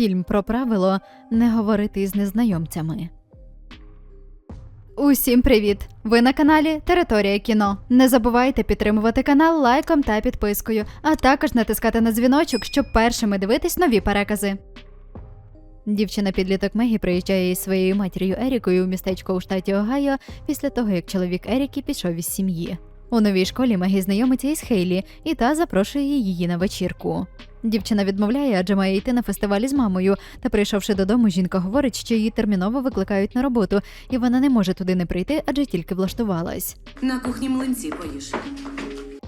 Фільм про правило не говорити із незнайомцями. Усім привіт! Ви на каналі Територія кіно. Не забувайте підтримувати канал лайком та підпискою, а також натискати на дзвіночок, щоб першими дивитись нові перекази. Дівчина підліток Мегі приїжджає із своєю матір'ю Ерікою у містечко у штаті Огайо після того, як чоловік Еріки пішов із сім'ї. У новій школі Мегі знайомиться із Хейлі, і та запрошує її на вечірку. Дівчина відмовляє, адже має йти на фестивалі з мамою. Та прийшовши додому, жінка говорить, що її терміново викликають на роботу, і вона не може туди не прийти, адже тільки влаштувалась. На кухні млинці поїж.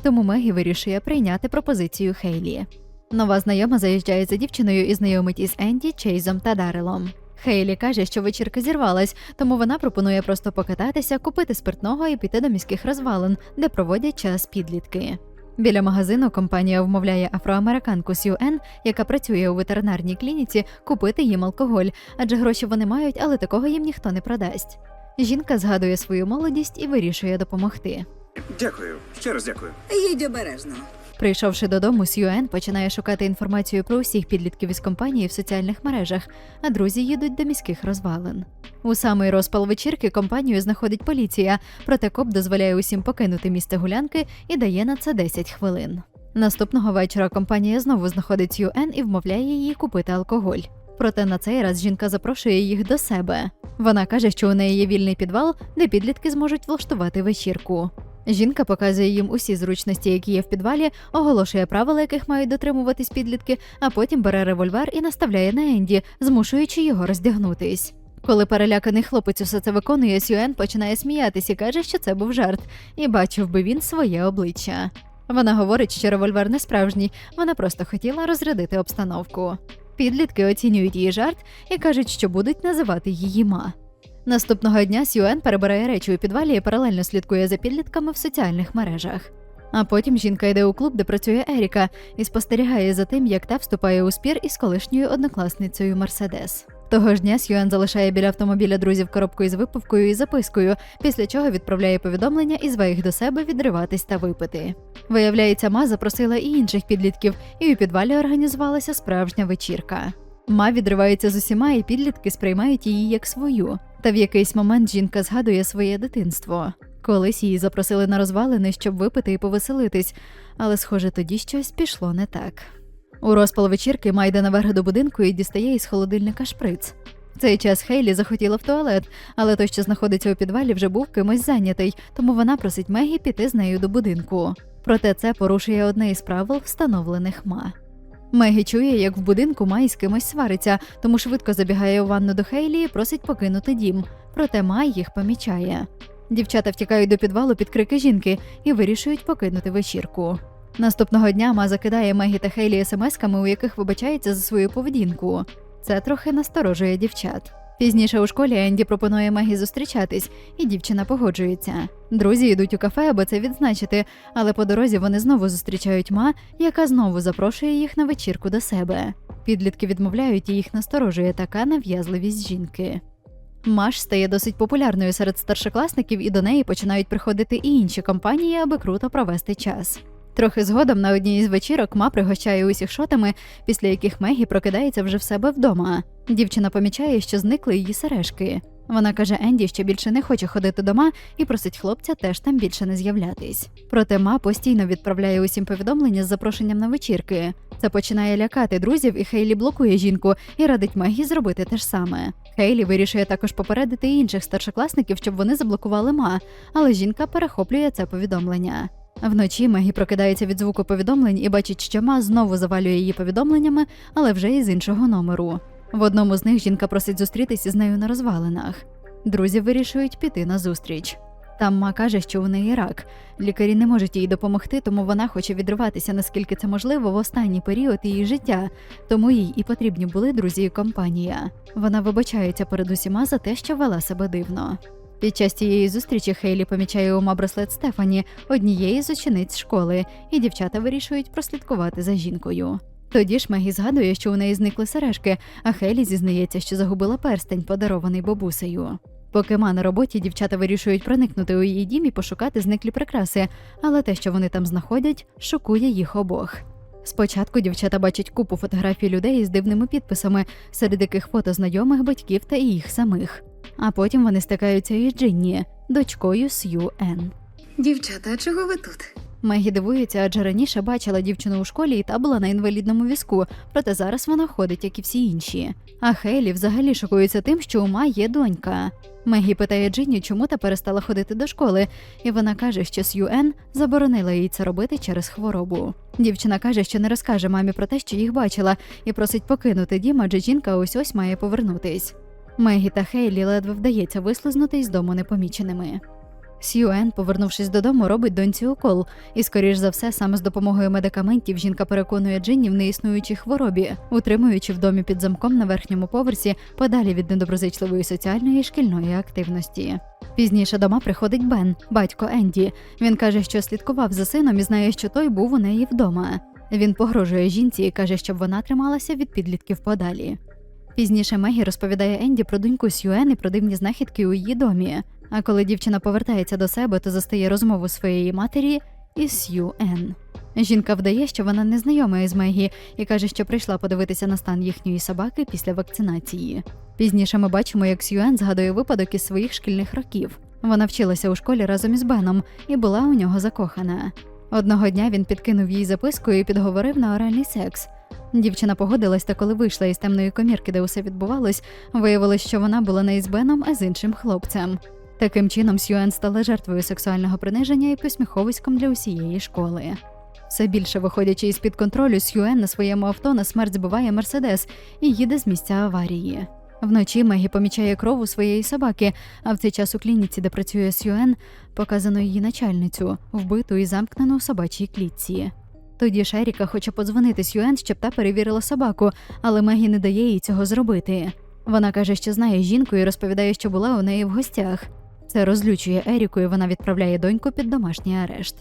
Тому Мегі вирішує прийняти пропозицію Хейлі. Нова знайома заїжджає за дівчиною і знайомить із Енді, Чейзом та Дарелом. Хейлі каже, що вечірка зірвалась, тому вона пропонує просто покататися, купити спиртного і піти до міських розвалин, де проводять час підлітки. Біля магазину компанія вмовляє афроамериканку Сью-Ен, яка працює у ветеринарній клініці, купити їм алкоголь, адже гроші вони мають, але такого їм ніхто не продасть. Жінка згадує свою молодість і вирішує допомогти. Дякую, ще раз дякую. Їдь обережно. Прийшовши додому, Сьюен починає шукати інформацію про усіх підлітків із компанії в соціальних мережах, а друзі їдуть до міських розвалин. У самий розпал вечірки компанію знаходить поліція, проте коп дозволяє усім покинути місце гулянки і дає на це 10 хвилин. Наступного вечора компанія знову знаходить Сьюен і вмовляє її купити алкоголь. Проте на цей раз жінка запрошує їх до себе. Вона каже, що у неї є вільний підвал, де підлітки зможуть влаштувати вечірку. Жінка показує їм усі зручності, які є в підвалі, оголошує правила, яких мають дотримуватись підлітки, а потім бере револьвер і наставляє на Енді, змушуючи його роздягнутись. Коли переляканий хлопець усе це виконує, Сюен починає сміятись і каже, що це був жарт, і бачив би він своє обличчя. Вона говорить, що револьвер не справжній, вона просто хотіла розрядити обстановку. Підлітки оцінюють її жарт і кажуть, що будуть називати її ма. Наступного дня Сюен перебирає речі у підвалі і паралельно слідкує за підлітками в соціальних мережах. А потім жінка йде у клуб, де працює Еріка, і спостерігає за тим, як та вступає у спір із колишньою однокласницею Мерседес. Того ж дня Сюен залишає біля автомобіля друзів коробку із випивкою і запискою, після чого відправляє повідомлення і зве їх до себе відриватись та випити. Виявляється, Ма запросила і інших підлітків, і у підвалі організувалася справжня вечірка. Ма відривається з усіма, і підлітки сприймають її як свою. Та в якийсь момент жінка згадує своє дитинство. Колись її запросили на розвалини, щоб випити і повеселитись, але, схоже, тоді щось пішло не так. У розпал вечірки Ма йде наверх до будинку і дістає із холодильника шприц. В цей час Хейлі захотіла в туалет, але той, що знаходиться у підвалі, вже був кимось зайнятий, тому вона просить Мегі піти з нею до будинку. Проте це порушує одне із правил, встановлених Ма. Мегі чує, як в будинку Май з кимось свариться, тому швидко забігає у ванну до Хейлі і просить покинути дім. Проте Май їх помічає. Дівчата втікають до підвалу під крики жінки і вирішують покинути вечірку. Наступного дня Ма закидає Мегі та Хейлі смс-ками, у яких вибачається за свою поведінку. Це трохи насторожує дівчат. Пізніше у школі Енді пропонує Мегі зустрічатись, і дівчина погоджується. Друзі йдуть у кафе, аби це відзначити, але по дорозі вони знову зустрічають Ма, яка знову запрошує їх на вечірку до себе. Підлітки відмовляють і їх насторожує така нав'язливість жінки. Маш стає досить популярною серед старшокласників, і до неї починають приходити і інші компанії, аби круто провести час. Трохи згодом на одній із вечірок Ма пригощає усіх шотами, після яких Мегі прокидається вже в себе вдома. Дівчина помічає, що зникли її сережки. Вона каже Енді, що більше не хоче ходити дома і просить хлопця теж там більше не з'являтись. Проте Ма постійно відправляє усім повідомлення з запрошенням на вечірки. Це починає лякати друзів, і Хейлі блокує жінку і радить Мегі зробити те ж саме. Хейлі вирішує також попередити інших старшокласників, щоб вони заблокували Ма, але жінка перехоплює це повідомлення. Вночі Мегі прокидається від звуку повідомлень і бачить, що Ма знову завалює її повідомленнями, але вже із іншого номеру. В одному з них жінка просить зустрітися з нею на розвалинах. Друзі вирішують піти на зустріч. Там Ма каже, що у неї рак. Лікарі не можуть їй допомогти, тому вона хоче відриватися, наскільки це можливо, в останній період її життя, тому їй і потрібні були друзі і компанія. Вона вибачається перед усіма за те, що вела себе дивно. Під час цієї зустрічі Хейлі помічає ума браслет Стефані, однієї з учениць школи, і дівчата вирішують прослідкувати за жінкою. Тоді ж Мегі згадує, що у неї зникли сережки, а Хейлі зізнається, що загубила перстень, подарований бабусею. Поки ма на роботі, дівчата вирішують проникнути у її дім і пошукати зниклі прикраси, але те, що вони там знаходять, шокує їх обох. Спочатку дівчата бачать купу фотографій людей з дивними підписами, серед яких фото знайомих батьків та їх самих. А потім вони стикаються із Джинні, дочкою Сью Ен. Дівчата, а чого ви тут? Мегі дивується, адже раніше бачила дівчину у школі і та була на інвалідному візку, проте зараз вона ходить, як і всі інші. А Хейлі взагалі шокується тим, що у Ма є донька. Мегі питає Джинні, чому та перестала ходити до школи, і вона каже, що Сью Ен заборонила їй це робити через хворобу. Дівчина каже, що не розкаже мамі про те, що їх бачила, і просить покинути дім, адже жінка ось ось має повернутись. Мегі та Хейлі ледве вдається вислизнути із дому непоміченими. Сьюен, повернувшись додому, робить доньці укол, і, скоріш за все, саме з допомогою медикаментів жінка переконує Джинні в неіснуючій хворобі, утримуючи в домі під замком на верхньому поверсі подалі від недоброзичливої соціальної і шкільної активності. Пізніше дома приходить Бен, батько Енді. Він каже, що слідкував за сином і знає, що той був у неї вдома. Він погрожує жінці і каже, щоб вона трималася від підлітків подалі. Пізніше Мегі розповідає Енді про доньку Сьюен і про дивні знахідки у її домі. А коли дівчина повертається до себе, то застає розмову своєї матері із Сью Ен. Жінка вдає, що вона не знайома із Мегі і каже, що прийшла подивитися на стан їхньої собаки після вакцинації. Пізніше ми бачимо, як Сьюен згадує випадок із своїх шкільних років. Вона вчилася у школі разом із Беном і була у нього закохана. Одного дня він підкинув їй записку і підговорив на оральний секс. Дівчина погодилась, та коли вийшла із темної комірки, де усе відбувалось, виявилось, що вона була не із Беном, а з іншим хлопцем. Таким чином, Сьюен стала жертвою сексуального приниження і посміховиськом для усієї школи. Все більше виходячи із під контролю, Сьюен на своєму авто на смерть збиває Мерседес і їде з місця аварії. Вночі Мегі помічає кров у своєї собаки, а в цей час у клініці, де працює Сьюен, показано її начальницю, вбиту і замкнену в собачій клітці. Тоді Шеріка хоче подзвонити Сьюен, щоб та перевірила собаку, але Мегі не дає їй цього зробити. Вона каже, що знає жінку і розповідає, що була у неї в гостях. Це розлючує Еріку, і вона відправляє доньку під домашній арешт.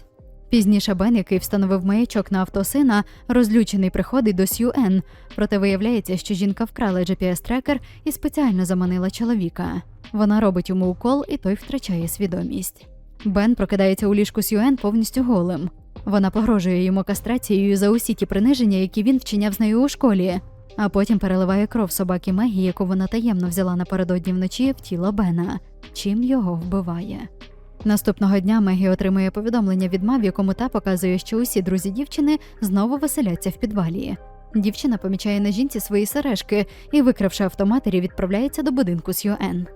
Пізніше Бен, який встановив маячок на авто сина, розлючений приходить до Сью Ен, проте виявляється, що жінка вкрала GPS-трекер і спеціально заманила чоловіка. Вона робить йому укол, і той втрачає свідомість. Бен прокидається у ліжку Сьюен повністю голим. Вона погрожує йому кастрацією за усі ті приниження, які він вчиняв з нею у школі, а потім переливає кров собаки Мегі, яку вона таємно взяла напередодні вночі в тіло Бена, чим його вбиває. Наступного дня Мегі отримує повідомлення від мав, в якому та показує, що усі друзі дівчини знову веселяться в підвалі. Дівчина помічає на жінці свої сережки і, викравши автоматері, відправляється до будинку Сьюен.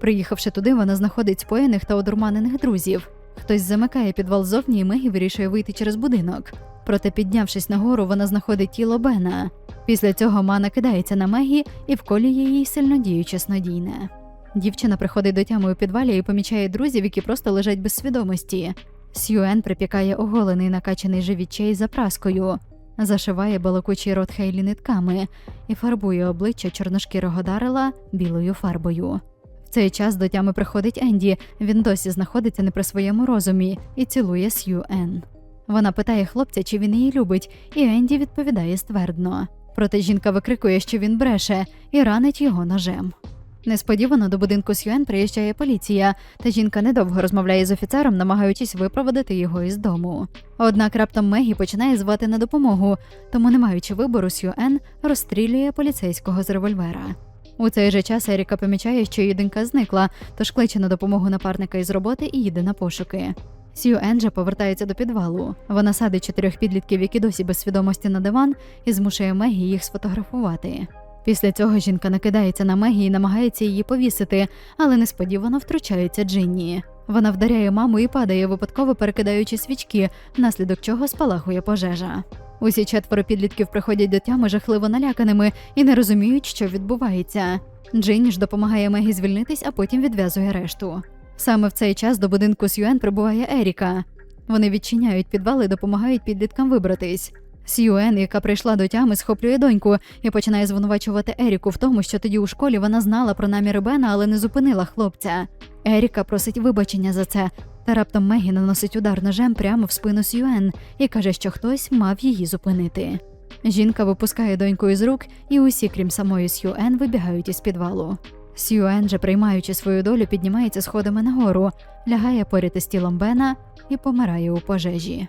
Приїхавши туди, вона знаходить споєних та одурманених друзів. Хтось замикає підвал зовні, і Мегі вирішує вийти через будинок. Проте, піднявшись нагору, вона знаходить тіло Бена. Після цього Мана кидається на Мегі і вколює їй сильнодіюче снодійне. Дівчина приходить до тями у підвалі і помічає друзів, які просто лежать без свідомості. Сьюен припікає оголений накачаний живіт чей за праскою, зашиває балакучий рот Хейлі нитками і фарбує обличчя чорношкірого дарила білою фарбою. Цей час до тями приходить Енді. Він досі знаходиться не при своєму розумі і цілує Сью Ен. Вона питає хлопця, чи він її любить, і Енді відповідає ствердно. Проте жінка викрикує, що він бреше, і ранить його ножем. Несподівано до будинку Сьюен приїжджає поліція, та жінка недовго розмовляє з офіцером, намагаючись випроводити його із дому. Однак раптом Мегі починає звати на допомогу, тому, не маючи вибору, Сьюен розстрілює поліцейського з револьвера. У цей же час Еріка помічає, що її зникла, тож кличе на допомогу напарника із роботи і їде на пошуки. Сью Енджа повертається до підвалу. Вона садить чотирьох підлітків, які досі без свідомості на диван, і змушує Мегі їх сфотографувати. Після цього жінка накидається на Мегі і намагається її повісити, але несподівано втручається Джинні. Вона вдаряє маму і падає, випадково перекидаючи свічки, внаслідок чого спалахує пожежа. Усі четверо підлітків приходять до тями жахливо наляканими і не розуміють, що відбувається. Джинні ж допомагає Мегі звільнитись, а потім відв'язує решту. Саме в цей час до будинку Сьюен прибуває Еріка. Вони відчиняють підвал і допомагають підліткам вибратись. Сьюен, яка прийшла до тями, схоплює доньку і починає звинувачувати Еріку в тому, що тоді у школі вона знала про наміри Бена, але не зупинила хлопця. Еріка просить вибачення за це, та раптом Мегі наносить удар ножем прямо в спину Сьюен і каже, що хтось мав її зупинити. Жінка випускає доньку із рук, і усі, крім самої Сьюен, вибігають із підвалу. Сьюен же, приймаючи свою долю, піднімається сходами нагору, лягає поряд із тілом Бена і помирає у пожежі.